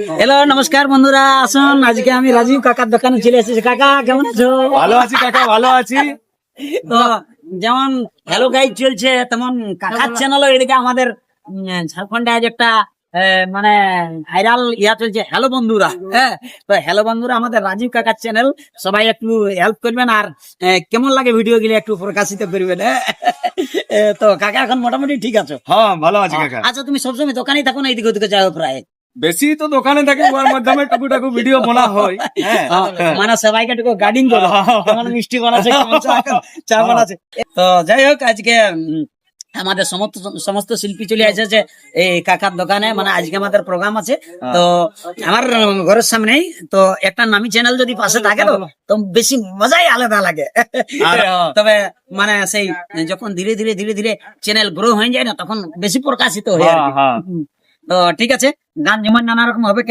Hello নমস্কার বন্ধুরা আসুন। আজকে আমি রাজীব কাকার দোকানে চলে এসেছি। কাকা কেমন আছো? ভালো আছি কাকা ভালো আছি। তো যেমন হ্যালো গাইড চলছে তেমন কাকার চ্যানেলও এদিকে আমাদের ঝাড়খণ্ডে আজ একটা মানে ভাইরাল ইয়া চলছে হ্যালো বন্ধুরা। হ্যাঁ তো হ্যালো বন্ধুরা আমাদের রাজীব কাকার চ্যানেল সবাই একটু হেল্প করবেন আর কেমন লাগে ভিডিও গুলো একটু প্রকাশিত করবেন হ্যাঁ? তো কাকা এখন মোটামুটি ঠিক আছো? হ্যাঁ ভালো আছি কাকা। আচ্ছা তুমি সবসময় দোকানেই থাকো না এইদিকে ওদিকে যাও প্রায়? বেশি তো দোকানে থাকি ওর মাধ্যমে টুকু টাকু ভিডিও বনা হয়। হ্যাঁ মানে সবাইকে একটু গার্ডিং করো মিষ্টি বানাচ্ছে কেমন চা বানাচ্ছে। তো যাই হোক আজকে আমাদের সমস্ত সমস্ত শিল্পী চলে এসেছে এই কাকার দোকানে মানে আজকে আমাদের প্রোগ্রাম আছে। তো আমার ঘরের সামনেই তো একটা নামি চ্যানেল যদি পাশে থাকে তো তো বেশি মজাই আলাদা লাগে। তবে মানে সেই যখন ধীরে ধীরে ধীরে ধীরে চ্যানেল গ্রো হয়ে যায় না তখন বেশি প্রকাশিত হয় হ্যাঁ। হ্যাঁ। তো ঠিক আছে গান যেমন নানা রকম হবে